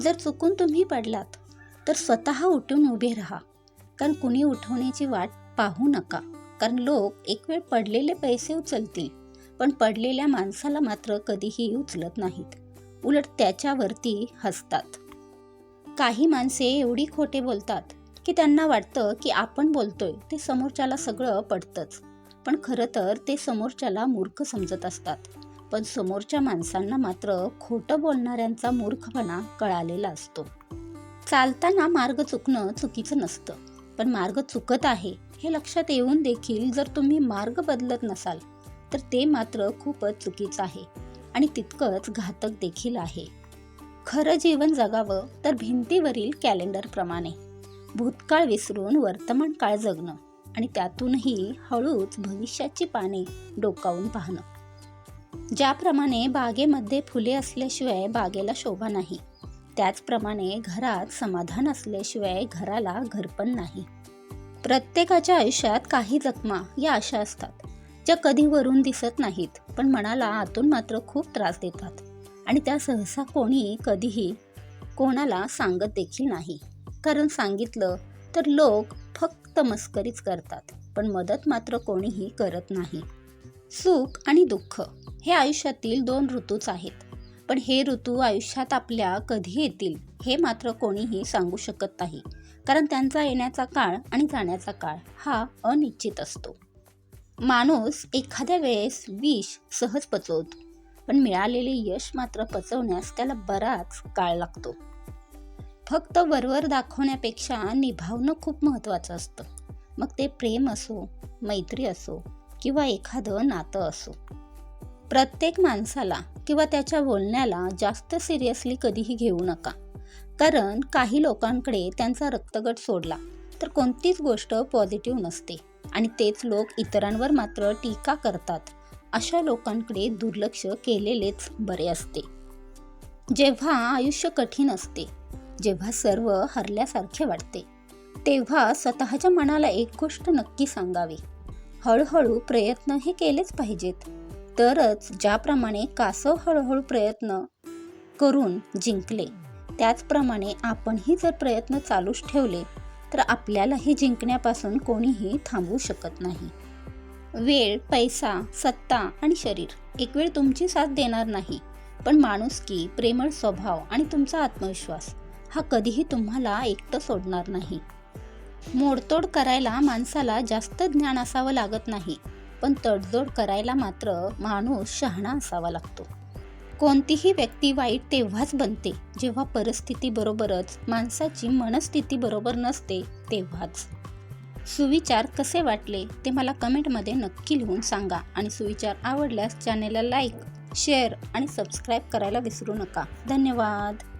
जर चुकून तुम्ही पडलात तर स्वतः उठून उभे राहा. कारण कुणी उठवण्याची वाट पाहू नका. कारण लोक एक वेळ पडलेले पैसे उचलतील पण पडलेल्या माणसाला मात्र कधीही उचलत नाहीत. उलट त्याच्यावरती हसतात. काही माणसे एवढी खोटे बोलतात की त्यांना वाटतं की आपण बोलतोय ते समोरच्याला सगळं पडतंच. पण खरं तर ते समोरच्याला मूर्ख समजत असतात. पण समोरच्या माणसांना मात्र खोटं बोलणाऱ्यांचा मूर्खपणा कळालेला असतो. चालताना मार्ग चुकणं चुकीचं नसतं. पण मार्ग चुकत आहे हे लक्षात येऊन देखील जर तुम्ही मार्ग बदलत नसाल तर ते मात्र खूपच चुकीचं आहे आणि तितकंच घातक देखील आहे. खरं जीवन जगावं तर भिंतीवरील कॅलेंडरप्रमाणे भूतकाळ विसरून वर्तमान काळ जगणं आणि त्यातूनही हळूच भविष्याची पाने डोकावून पाहणं. ज्याप्रमाणे बागेमध्ये फुले असल्याशिवाय बागेला शोभा नाही त्याचप्रमाणे घरात समाधान असल्याशिवाय घराला घरपण नाही. प्रत्येकाच्या आयुष्यात काही जखमा या अशा असतात ज्या कधी वरून दिसत नाहीत पण मनाला आतून मात्र खूप त्रास देतात. आणि त्या सहसा कोणी कधीही कोणाला सांगत देखील नाही. कारण सांगितलं तर लोक फक्त मस्करीच करतात पण मदत मात्र कोणीही करत नाही. सुख आणि दुःख हे आयुष्यातील दोन ऋतूच आहेत. पण हे ऋतू आयुष्यात आपल्या कधी येतील हे मात्र कोणीही सांगू शकत नाही. कारण त्यांचा येण्याचा काळ आणि जाण्याचा काळ हा अनिश्चित असतो. माणूस एखाद्या वेळेस विष सहज पचवतो पण मिळालेले यश मात्र पचवण्यास त्याला बराच काळ लागतो. फक्त वरवर दाखवण्यापेक्षा निभावणं खूप महत्त्वाचं असतं. मग ते प्रेम असो मैत्री असो किंवा एखादं नातं असो. प्रत्येक माणसाला किंवा त्याच्या बोलण्याला जास्त सिरियसली कधीही घेऊ नका. कारण काही लोकांकडे त्यांचा रक्तगट सोडला तर कोणतीच गोष्ट पॉझिटिव्ह नसते आणि तेच लोक इतरांवर मात्र टीका करतात. अशा लोकांकडे दुर्लक्ष केलेलेच बरे असते. जेव्हा आयुष्य कठीण असते जेव्हा सर्व हरल्यासारखे वाटते तेव्हा स्वतःच्या मनाला एक गोष्ट नक्की सांगावी. हळूहळू प्रयत्न हे केलेच पाहिजेत. तरच ज्याप्रमाणे कासव हळूहळू प्रयत्न करून जिंकले त्याचप्रमाणे आपणही जर प्रयत्न चालूच ठेवले तर आपल्यालाही जिंकण्यापासून कोणीही थांबवू शकत नाही. वेळ पैसा सत्ता आणि शरीर एक वेळ तुमची साथ देणार नाही. पण माणुसकी प्रेमळ स्वभाव आणि तुमचा आत्मविश्वास हा कधीही तुम्हाला एकटं सोडणार नाही. मोडतोड करायला माणसाला जास्त ज्ञान असावं लागत नाही. पण तडजोड करायला मात्र माणूस शहाणा असावा लागतो. कोणतीही व्यक्ती वाईट तेव्हाच बनते जेव्हा परिस्थिती बरोबरच माणसाची मनस्थिती बरोबर नसते तेव्हाच. सुविचार कसे वाटले ते मला कमेंटमध्ये नक्की लिहून सांगा आणि सुविचार आवडल्यास चॅनेलला लाईक शेअर आणि सबस्क्राईब करायला विसरू नका. धन्यवाद.